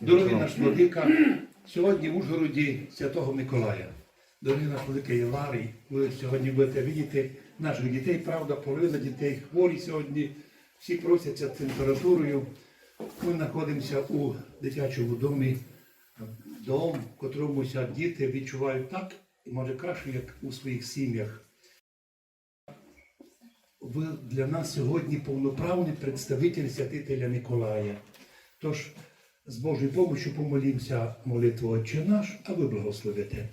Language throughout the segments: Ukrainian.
Дорогий наш владика, сьогодні в Ужгороді Святого Миколая. Дорогий наш владика Єларій, ви сьогодні будете бачити наших дітей, правда, половина дітей хворі сьогодні, всі просяться температурою. Ми знаходимося у дитячому домі, дом, в котрому діти відчувають так, і може краще, як у своїх сім'ях. Ви для нас сьогодні повноправний представитель святителя Миколая. Тож з Божою помощью помолімося молитву Отче наш, а ви благословите.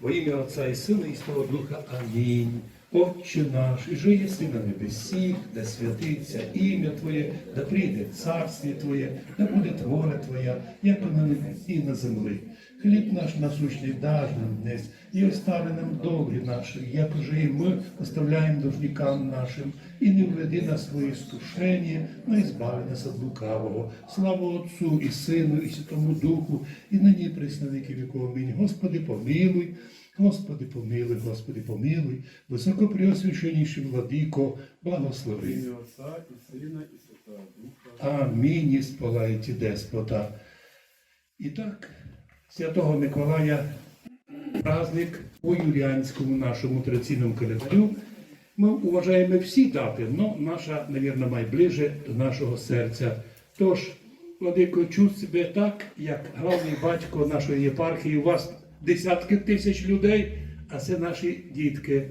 Во ім'я Отця і Сина і Святого Духа. Амінь. Отче наш, і же єси на небесі, да святиться ім'я Твоє, да прийде царстві Твоє, да буде воля Твоя, як на небесі і на землі. Хліб наш насущний даж нам днес, і остави нам долги наші, як уже і ми оставляємо должникам нашим, і не введи нас в скушення, но і збави нас від лукавого. Слава Отцу і Сину, і Святому Духу, і нині і присно на віки віков. Амінь. Господи, помилуй. Господи, помилуй, Господи, помилуй, високопреосвященніший владико, благослови. Амінь, і сполайте деспота. І так, Святого Миколая, праздник у Юліанському нашому традиційному календарю. Ми вважаємо всі дати, але наша, мабуть, найближче до нашого серця. Тож, Владико, чув себе так, як главний батько нашої єпархії. У вас десятки тисяч людей, а це наші дітки.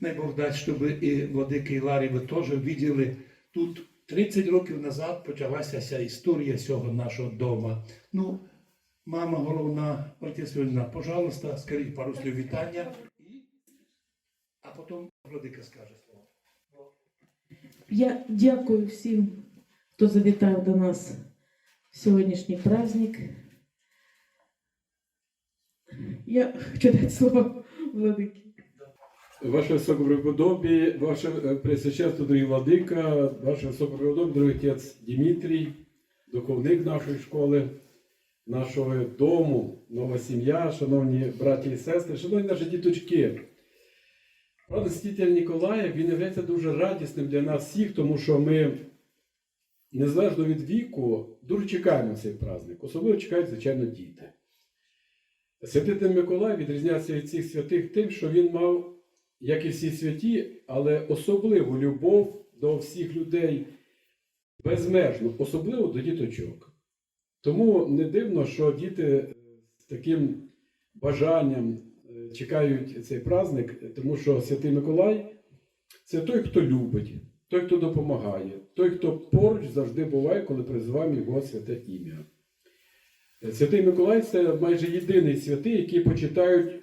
Най Бог дасть, щоб і владики і Ларі ви теж бачили тут 30 років назад почалася ця історія цього нашого дома. Ну, мама головна, отець Вільна, пожалуйста, скажіть пару слів вітання, а потім владика скаже слово. Я дякую всім, хто завітав до нас в сьогоднішній праздник. Я хочу дати слово владикі. Ваше високопреподобі, ваше е, пресвященство, дорогі владика, ваше високопреподобі, дорогий отець Дмитрій, духовник нашої школи, нашого дому, нова сім'я, шановні браті і сестри, шановні наші діточки. Правда, святитель Ніколаєв, він є дуже радісним для нас всіх, тому що ми, незалежно від віку, дуже чекаємо цей праздник. Особливо чекають, звичайно, діти. Святитель Миколай відрізнявся від цих святих тим, що він мав, як і всі святі, але особливу любов до всіх людей безмежну, особливо до діточок. Тому не дивно, що діти з таким бажанням е, чекають цей праздник, тому що Святий Миколай це той, хто любить, той, хто допомагає, той, хто поруч завжди буває, коли призиваємо його святе ім'я. Святий Миколай це майже єдиний святий, який почитають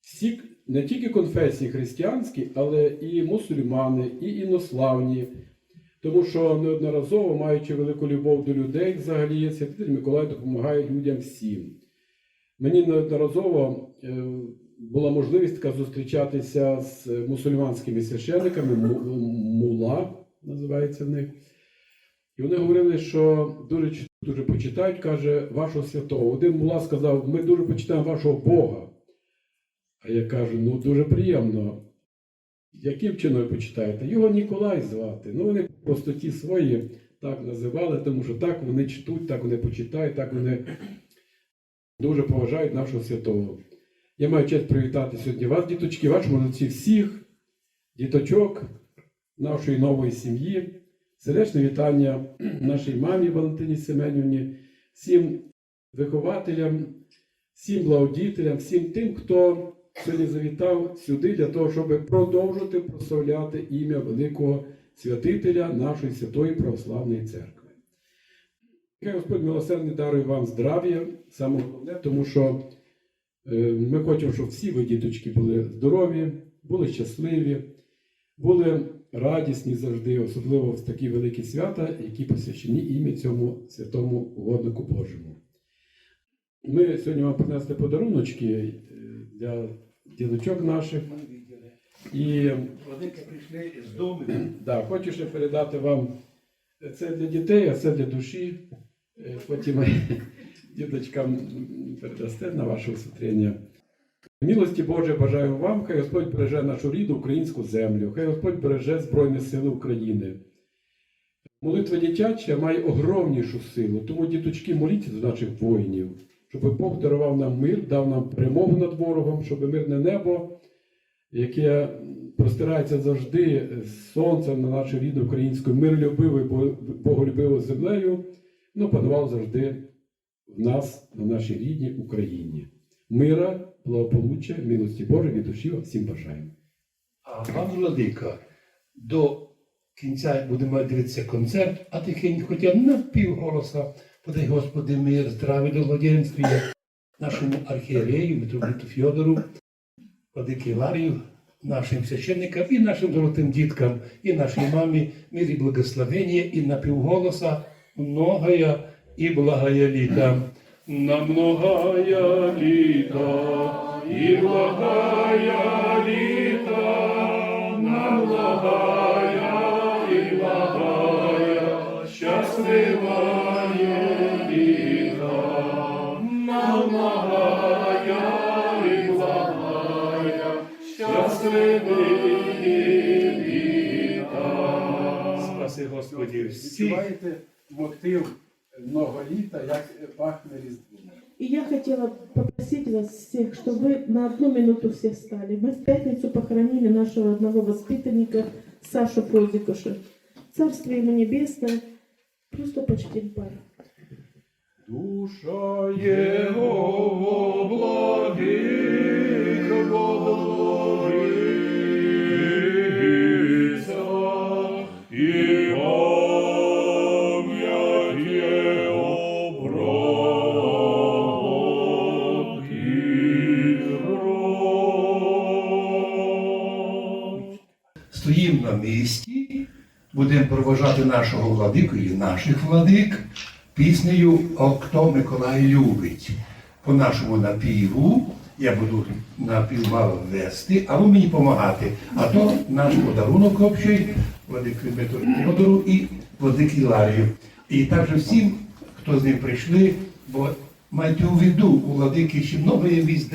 всі не тільки конфесії християнські, але і мусульмани, і інославні. Тому що неодноразово, маючи велику любов до людей, взагалі, святитель Миколай допомагає людям всім. Мені неодноразово е, була можливість така зустрічатися з мусульманськими священниками, мула називається в них. І вони говорили, що дуже, дуже почитають, каже, вашого святого. Один мула сказав, ми дуже почитаємо вашого Бога. А я кажу, ну дуже приємно. Яким чином почитаєте? Його Ніколай звати. Ну, вони просто ті свої так називали, тому що так вони читуть, так вони почитають, так вони дуже поважають нашого святого. Я маю честь привітати сьогодні вас, діточки, ваші молодці всіх, діточок нашої нової сім'ї. Сердечне вітання нашій мамі Валентині Семенівні, всім вихователям, всім благодітелям, всім тим, хто сьогодні завітав сюди для того, щоб продовжити прославляти ім'я великого святителя нашої святої православної церкви. Нехай Господь милосердний дарує вам здрав'я, саме головне, тому що е, ми хочемо, щоб всі ви, діточки, були здорові, були щасливі, були радісні завжди, особливо в такі великі свята, які посвящені ім'я цьому святому угоднику Божому. Ми сьогодні вам принесли подаруночки е, для діточок наших. І Владики прийшли з дому. да, хочу ще передати вам це для дітей, а це для душі. Е, Потім діточкам передасте на ваше усмотрення. Милості Боже, бажаю вам, хай Господь береже нашу рідну українську землю, хай Господь береже Збройні Сили України. Молитва дитяча має огромнішу силу, тому діточки моліться за наших воїнів, щоб Бог дарував нам мир, дав нам перемогу над ворогом, щоб мирне небо, яке простирається завжди з сонцем на нашу рідну українську миролюбивою, бо- боголюбивою землею, ну, панував завжди в нас, на нашій рідній Україні. Мира, благополуччя, милості Божої від душі вам всім бажаємо. А вам, Владика, до кінця будемо дивитися концерт, а тихенько, хоча на півголоса, подай Господи мир, здраві до владенствія нашому архієрею, митрополиту Фьодору, Владики Ларію, нашим священникам і нашим золотим діткам, і нашій мамі мир і благословення, і на півголоса многая і благая літа. На многая літа і благая літа, на благая і благая, щасливая літа, на благая і благая, щасливі літа. Спаси Господі всіх. Мотив много літа, як пахне різдво. И я хотела попросить вас всех, чтобы вы на одну минуту все встали. Мы в пятницу похоронили нашего одного воспитанника Сашу Фозикуша. Царствие ему небесное. Просто почтим память. Душа Його благих благовіться, Стоїмо на місці, будемо проважати нашого владику і наших владик піснею «О, хто Миколай любить. По нашому напіву я буду напів вести, а ви мені допомагати. А то наш подарунок общий, владик Федору і владик Іларію. І також всім, хто з ним прийшли, бо майте у виду, у владики ще много є місць,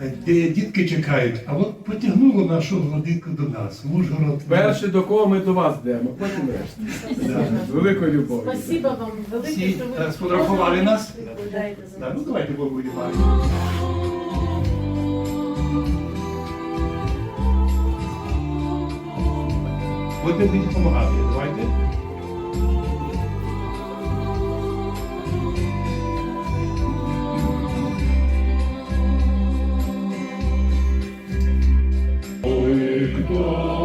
де, де дітки чекають. А от потягнуло нашу владику до нас, в Ужгород. Перше, до кого ми до вас йдемо, потім решта. З великою любов'ю. Спасибо вам велике, Всі що е, ви сфотографували нас. відповідаєте за Да, нас. ну давайте Богу Івану. Будете мені допомагати, давайте. Lord.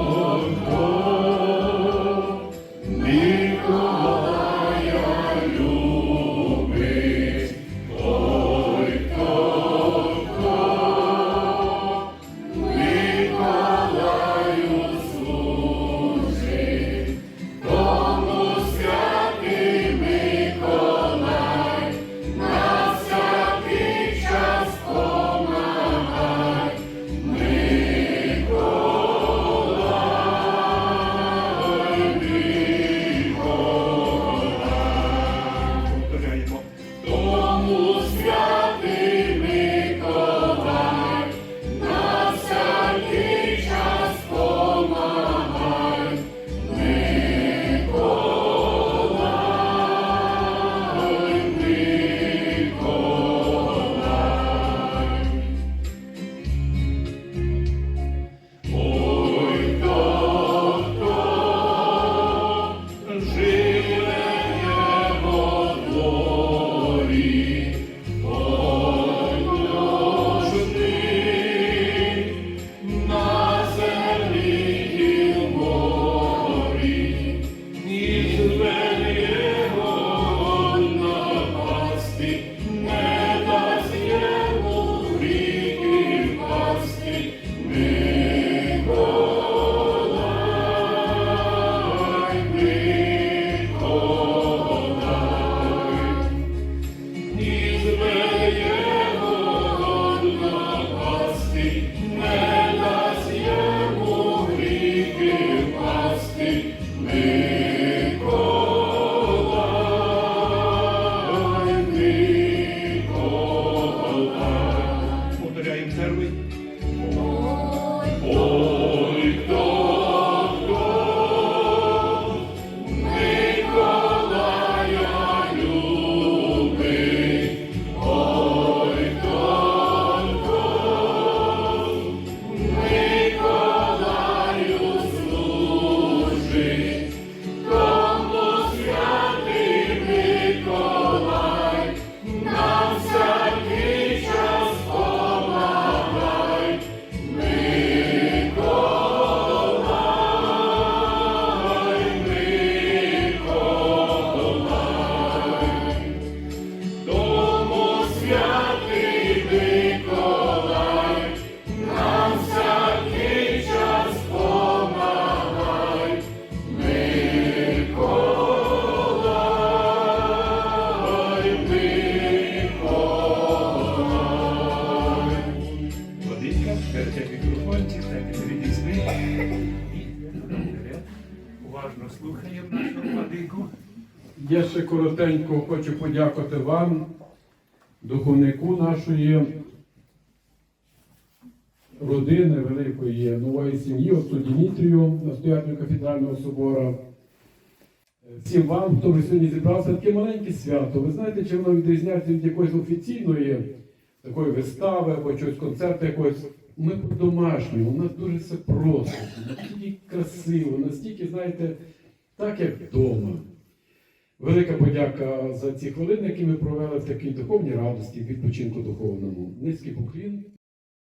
Кончик так відійшли і уважно слухаємо нашу владику. Я ще коротенько хочу подякувати вам, духовнику нашої родини великої ну, нової сім'ї, отцу Дімітрію, настоятелю кафедрального собора. Всім вам, хто вже сьогодні зібрався, таке маленьке свято. Ви знаєте, чи воно відрізняється від якоїсь офіційної такої вистави або чогось концерту якогось ми по-домашньому, у нас дуже все просто, настільки красиво, настільки, знаєте, так як вдома. Велика подяка за ці хвилини, які ми провели в такій духовній радості, відпочинку духовному. Низький поклін.